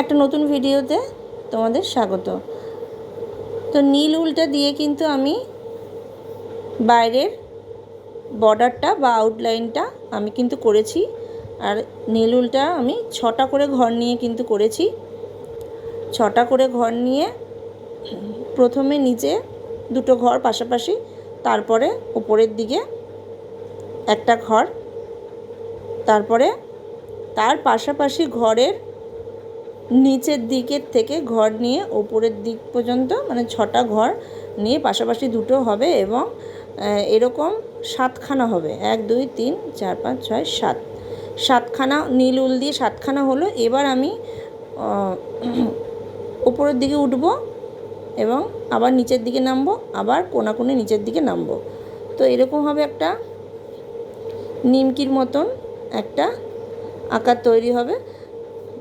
একটা নতুন ভিডিওতে তোমাদের স্বাগত। তো নীল উলটা দিয়ে কিন্তু আমি বাইরের বর্ডারটা বা আউটলাইনটা আমি কিন্তু করেছি। আর নীল উলটা আমি ছটা করে ঘর নিয়ে কিন্তু করেছি। ছটা করে ঘর নিয়ে প্রথমে নিচে দুটো ঘর পাশাপাশি, তারপরে উপরের দিকে একটা ঘর, তারপরে তার পাশাপাশি ঘরের নিচের দিকের থেকে ঘর নিয়ে ওপরের দিক পর্যন্ত মানে ছটা ঘর নিয়ে পাশাপাশি দুটো হবে এবং এরকম সাতখানা হবে। এক দুই তিন চার পাঁচ ছয় সাত। সাতখানা নীল উল দিয়ে সাতখানা হলো। এবার আমি আহ, উপরের দিকে উঠবো এবং আবার নিচের দিকে নামবো আবার কোনাকুনি নিচের দিকে নামবো। তো এরকম হবে একটা নিমকির মতন একটা আকার তৈরি হবে।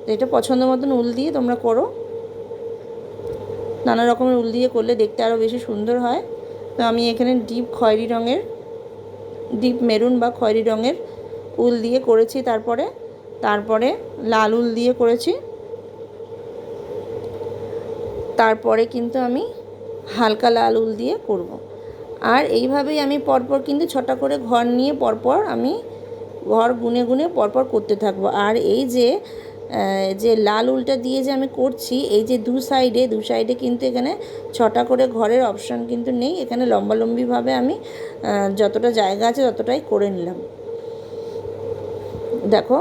তো এটা পছন্দ মতন উল দিয়ে তোমরা করো। নানা রকমের উল দিয়ে করলে দেখতে আরও বেশি সুন্দর হয়। তো আমি এখানে ডিপ খয়েরি রঙের, ডিপ মেরুন বা খয়েরি রঙের উল দিয়ে করেছি তারপরে। তারপরে লাল উল দিয়ে করেছি। তারপরে কিন্তু আমি হালকা লাল উল দিয়ে করব। আর এইভাবেই আমি পরপর কিন্তু ছটা করে ঘর নিয়ে পরপর আমি ঘর গুনে গুনে পরপর করতে থাকব। আর এই যে যে লাল উলটা দিয়ে যে আমি করছি, এই যে দু সাইডে দু সাইডে কিন্তু এখানে ছটা করে ঘরের অপশান কিন্তু নেই। এখানে লম্বালম্বিভাবে আমি যতটা জায়গা আছে ততটাই করে নিলাম। দেখো।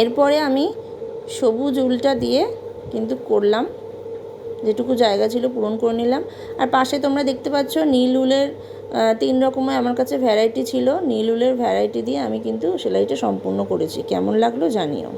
এরপরে আমি সবুজ উলটা দিয়ে কিন্তু করলাম। যেটুকু জায়গা ছিল পূরণ করে নিলাম। আর পাশে তোমরা দেখতে পাচ্ছ নীল উলের তিন রকমের আমার কাছে ভ্যারাইটি ছিল। নীল উলের ভ্যারাইটি দিয়ে আমি কিন্তু সেলাইটা সম্পূর্ণ করেছি। কেমন লাগল জানিও।